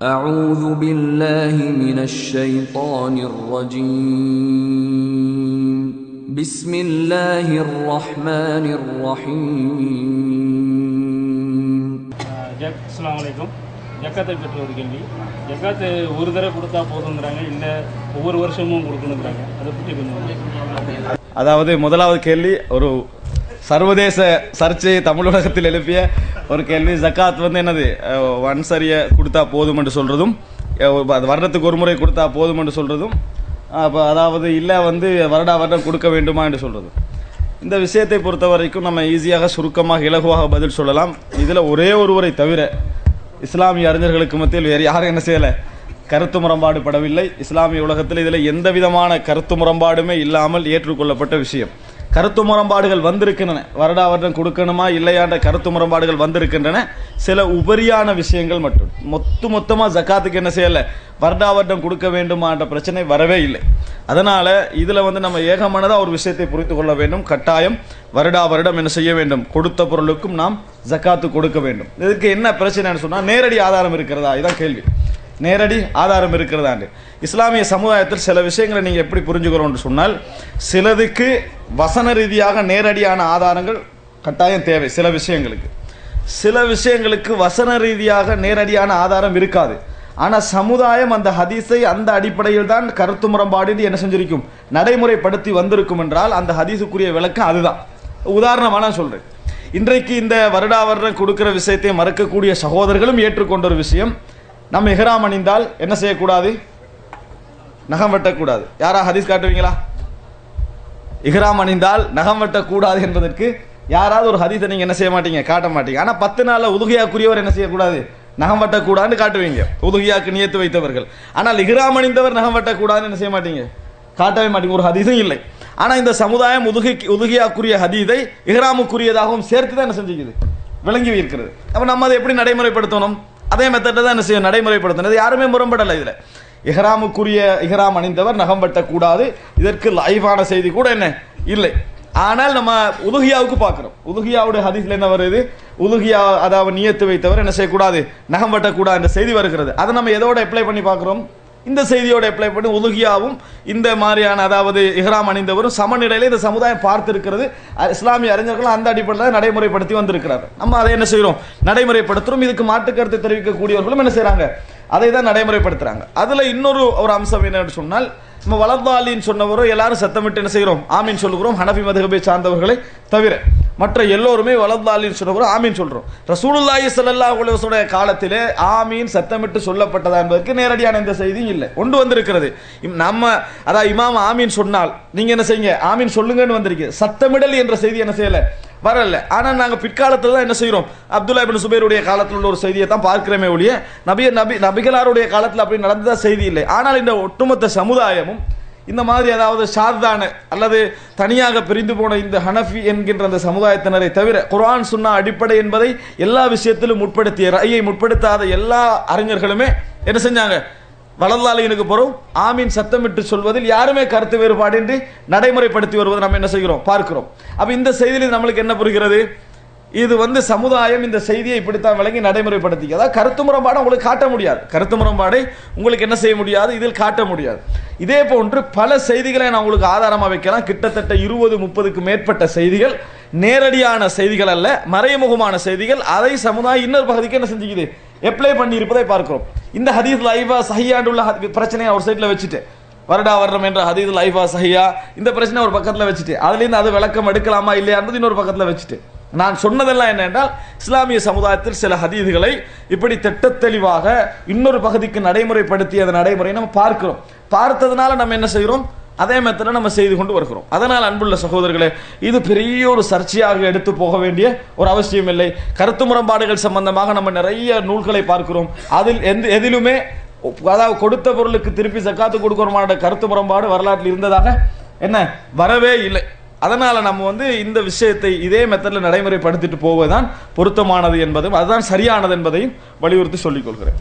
أعوذ بالله من الشيطان الرجيم بسم الله الرحمن الرحيم jug அஸ்ஸலாமு அலைக்கும் ஜக்காத்தை பற்றி ஒரு கேள்வி ஜக்காத்து ஒரு தடவை கொடுத்தா போதுங்கிறாங்க இல்லை ஒவ்வொரு வருஷமும் கொடுக்கணுங்கிறாங்க அதை பற்றி கொஞ்சம் அதாவது முதலாவது கேள்வி ஒரு சர்வதேச சர்ச்சையை தமிழ் உலகத்தில் எழுப்பிய ஒரு கேள்வி. ஜக்காத் வந்து என்னது? வன்சரியை கொடுத்தா போதும் என்று சொல்கிறதும் அது வருடத்துக்கு ஒரு முறை கொடுத்தா போதும் என்று சொல்கிறதும் அப்போ அதாவது இல்லை வந்து வருடா வருடம் கொடுக்க வேண்டுமா என்று சொல்கிறது இந்த விஷயத்தை பொறுத்த வரைக்கும் நம்ம ஈஸியாக சுருக்கமாக இலகுவாக பதில் சொல்லலாம். இதில் ஒரே ஒருவரை தவிர இஸ்லாமிய அறிஞர்களுக்கு மத்தியில் வேறு யாரும் என்ன செய்யலை? கருத்து முரண்பாடு படவில்லை இஸ்லாமிய உலகத்தில் இதில் எந்த விதமான கருத்து முரண்பாடுமே இல்லாமல் ஏற்றுக்கொள்ளப்பட்ட விஷயம். கருத்து முரண்பாடுகள் வந்திருக்கின்றன. வருடா வருடம் கொடுக்கணுமா இல்லையான்ற கருத்து முரண்பாடுகள் வந்திருக்கின்றன. சில உபரியான விஷயங்கள் மட்டும். மொத்த மொத்தமாக ஜக்காத்துக்கு என்ன செய்யலை? வருடா வருடம் கொடுக்க வேண்டுமான்ற பிரச்சனை வரவே இல்லை. அதனால் இதில் வந்து நம்ம ஏகமானதாக ஒரு விஷயத்தை புரிந்து கொள்ள வேண்டும். கட்டாயம் வருடா வருடம் என்ன செய்ய வேண்டும்? கொடுத்த பொருளுக்கும் நாம் ஜக்காத்து கொடுக்க வேண்டும். இதுக்கு என்ன பிரச்சனைன்னு சொன்னால் நேரடி ஆதாரம் இருக்கிறதா? இதுதான் கேள்வி. நேரடி ஆதாரம் இருக்கிறதாண்டு. இஸ்லாமிய சமுதாயத்தில் சில விஷயங்களை நீங்கள் எப்படி புரிஞ்சுக்கிறோம்னு சொன்னால் சிலதுக்கு வசன ரீதியாக நேரடியான ஆதாரங்கள் கட்டாயம் தேவை சில விஷயங்களுக்கு. சில விஷயங்களுக்கு வசன ரீதியாக நேரடியான ஆதாரம் இருக்காது. ஆனால் சமுதாயம் அந்த ஹதீஸை அந்த அடிப்படையில் தான் கருத்து முரண்பாடு என்ன செஞ்சிருக்கும்? நடைமுறைப்படுத்தி வந்திருக்கும் என்றால் அந்த ஹதீஸுக்குரிய விளக்கம் அதுதான். உதாரணமாக நான் சொல்கிறேன் இன்றைக்கு இந்த வருடா வருடம் கொடுக்கிற விஷயத்தை மறக்கக்கூடிய சகோதரர்களும் ஏற்றுக்கொண்ட ஒரு விஷயம். நம்ம எஹராம் அணிந்தால் என்ன செய்யக்கூடாது? நகம் வெட்டக்கூடாது. யாரா ஹதீஸ் காட்டுவீங்களா? இஹ்ராம் அணிந்தால் நகம் வெட்டக்கூடாது என்பதற்கு யாராவது ஒரு ஹதீஸை நீங்கள் என்ன செய்ய மாட்டீங்க? காட்ட மாட்டீங்க. ஆனால் பத்து நாளில் உதுகையாக்குரியவர் என்ன செய்யக்கூடாது? நகம் வெட்டக்கூடாதுன்னு காட்டுவீங்க. உதுகையாக்கு நியத்து வைத்தவர்கள். ஆனால் இஹ்ராம் அணிந்தவர் நகம் வெட்டக்கூடாதுன்னு என்ன செய்ய மாட்டீங்க? காட்டவே மாட்டீங்க. ஒரு ஹதீஸும் இல்லை. ஆனால் இந்த சமுதாயம் உதுகை உதுகையாக்குரிய ஹதீதை இஹ்ராமுக்குரியதாகவும் சேர்த்து தான் என்ன செஞ்சுக்குது? விளங்கி இருக்கிறது. அப்போ நம்ம அதை எப்படி நடைமுறைப்படுத்தணும்? அதே மெத்தட்டை தான் என்ன செய்யும் நடைமுறைப்படுத்தணும். அது யாருமே முரண்படலை இதில். இஹ்ராமுக்குரிய இஹ்ராம் அணிந்தவர் நகம் வெட்டக்கூடாது. இதற்கு லைவான செய்தி கூட என்ன? இல்லை. ஆனால் நம்ம உதுகியாவுக்கு பார்க்குறோம். உதுகியாவுடைய ஹதீஸில் என்ன வருது? உதுகியா அதாவது நியத்து வைத்தவர் என்ன செய்யக்கூடாது? நகம் வெட்டக்கூடாது என்ற செய்தி வருகிறது. அதை நம்ம எதோட அப்ளை பண்ணி பார்க்குறோம்? இந்த செய்தியோட அப்ளை பண்ணி உதுகியாவும் இந்த மாதிரியான அதாவது இஹ்ராம் அணிந்தவரும் சமநிலையில் இந்த சமுதாயம் பார்த்திருக்கிறது. இஸ்லாமிய அறிஞர்கள் அந்த அடிப்படையில் நடைமுறைப்படுத்தி வந்திருக்கிறார் நம்ம அதை என்ன செய்கிறோம் நடைமுறைப்படுத்துகிறோம் இதுக்கு மாற்று கருத்து தெரிவிக்கக்கூடியவர்களும் என்ன செய்கிறாங்க அதை தான் நடைமுறைப்படுத்துறாங்க. அதுல இன்னொரு ஒரு அம்சம் என்னன்னு சொன்னால் நம்ம வளர்ந்தாலின்னு சொன்னவரும் எல்லாரும் சத்தமிட்டு என்ன செய்கிறோம் ஆமீன் சொல்லுகிறோம். ஹனஃபி மதுகபை சார்ந்தவர்களை தவிர மற்ற எல்லோருமே வளர்ந்தாலின்னு சொன்னவரும் ஆமீன் சொல்கிறோம் ரசூலுல்லாஹி சல்லா அலைஹி காலத்திலே ஆமீன் சத்தமிட்டு சொல்லப்பட்டதா என்பதற்கு நேரடியான எந்த செய்தியும் இல்லை. கொண்டு வந்திருக்கிறது. நம்ம அதாவது இமாம் ஆமீன் சொன்னால் நீங்கள் என்ன செய்யுங்க? ஆமீன் சொல்லுங்கன்னு வந்திருக்கு. சத்தமிடல் என்ற செய்தி என்ன செய்யலை? வரல. ஆனால் நாங்கள் பிற்காலத்தில் தான் என்ன செய்கிறோம் அப்துல்லா இபின் சுபேருடைய காலத்தில் உள்ள ஒரு செய்தியை தான் பார்க்கிறோமே ஒழிய நபிய நபி நபிகளாருடைய காலத்தில் அப்படி நடந்ததாக செய்தி இல்லை. ஆனால் இந்த ஒட்டுமொத்த சமுதாயமும் இந்த மாதிரி அதாவது ஷார்தான அல்லது தனியாக பிரிந்து போன இந்த ஹனஃபி என்கின்ற அந்த சமுதாயத்தினரை தவிர குரான் சுன்னா அடிப்படை என்பதை எல்லா விஷயத்திலும் முற்படுத்திய ரையை முற்படுத்தாத எல்லா அறிஞர்களுமே என்ன செஞ்சாங்க? வளர்ந்தாலையனுக்கு போகிறோம் ஆமீன் சத்தமிட்டு சொல்வதில் யாருமே கருத்து வேறுபாடின்றி நடைமுறைப்படுத்தி வருவதை நம்ம என்ன செய்கிறோம்? பார்க்கிறோம். அப்போ இந்த செய்தியில் நம்மளுக்கு என்ன புரிகிறது? இது வந்து சமுதாயம் இந்த செய்தியை இப்படித்தான் விளங்கி நடைமுறைப்படுத்தி அதாவது கருத்து முரண்பாடை உங்களுக்கு காட்ட முடியாது. கருத்து முரண்பாடை உங்களுக்கு என்ன செய்ய முடியாது? இதில் காட்ட முடியாது. இதே போன்று பல செய்திகளை நான் உங்களுக்கு ஆதாரமாக வைக்கலாம். கிட்டத்தட்ட இருபது முப்பதுக்கு மேற்பட்ட செய்திகள் நேரடியான செய்திகள் அல்ல மறைமுகமான செய்திகள். அதை சமுதாயம் இன்னொரு பகுதிக்கு என்ன செஞ்சுக்குது? அப்ளை பண்ணி இருப்பதை பார்க்கிறோம். இந்த ஹதீஸ் லைஃபா சஹியாண்டுள்ள உள்ள பிரச்சனையை ஒரு சைட்டில் வச்சுட்டு வருடா வருடம் என்ற ஹதீஸ் லைஃபா சஹியா இந்த பிரச்சனை ஒரு பக்கத்தில் வச்சுட்டு அதுலேருந்து அது விளக்கம் எடுக்கலாமா இல்லையான்றது இன்னொரு பக்கத்தில் வச்சுட்டு. நான் சொன்னதெல்லாம் என்ன என்றால் இஸ்லாமிய சமுதாயத்தில் சில ஹதீதுகளை இப்படி திட்டத்தெளிவாக இன்னொரு பகுதிக்கு நடைமுறைப்படுத்தி அந்த நடைமுறையை நம்ம பார்க்கிறோம். பார்த்ததுனால நம்ம என்ன செய்கிறோம்? அதே மாதிரி நம்ம செய்து கொண்டு வருகிறோம். அதனால் அன்புள்ள சகோதரர்களே இது பெரிய ஒரு சர்ச்சையாக எடுத்து போக வேண்டிய ஒரு அவசியம் இல்லை. கருத்து முரண்பாடுகள் சம்பந்தமாக நம்ம நிறைய நூல்களை பார்க்கிறோம். அதில் எந்த எதிலுமே அதாவது கொடுத்த பொருளுக்கு திருப்பி சக்காத்து கொடுக்கிறோமான கருத்து முரண்பாடு வரலாற்றில் இருந்ததாக என்ன? வரவே இல்லை. அதனால் நம்ம வந்து இந்த விஷயத்தை இதே மெத்தடில் நடைமுறைப்படுத்திட்டு போவதுதான் பொருத்தமானது என்பதும் அதுதான் சரியானது என்பதையும் வலியுறுத்தி சொல்லிக்கொள்கிறேன்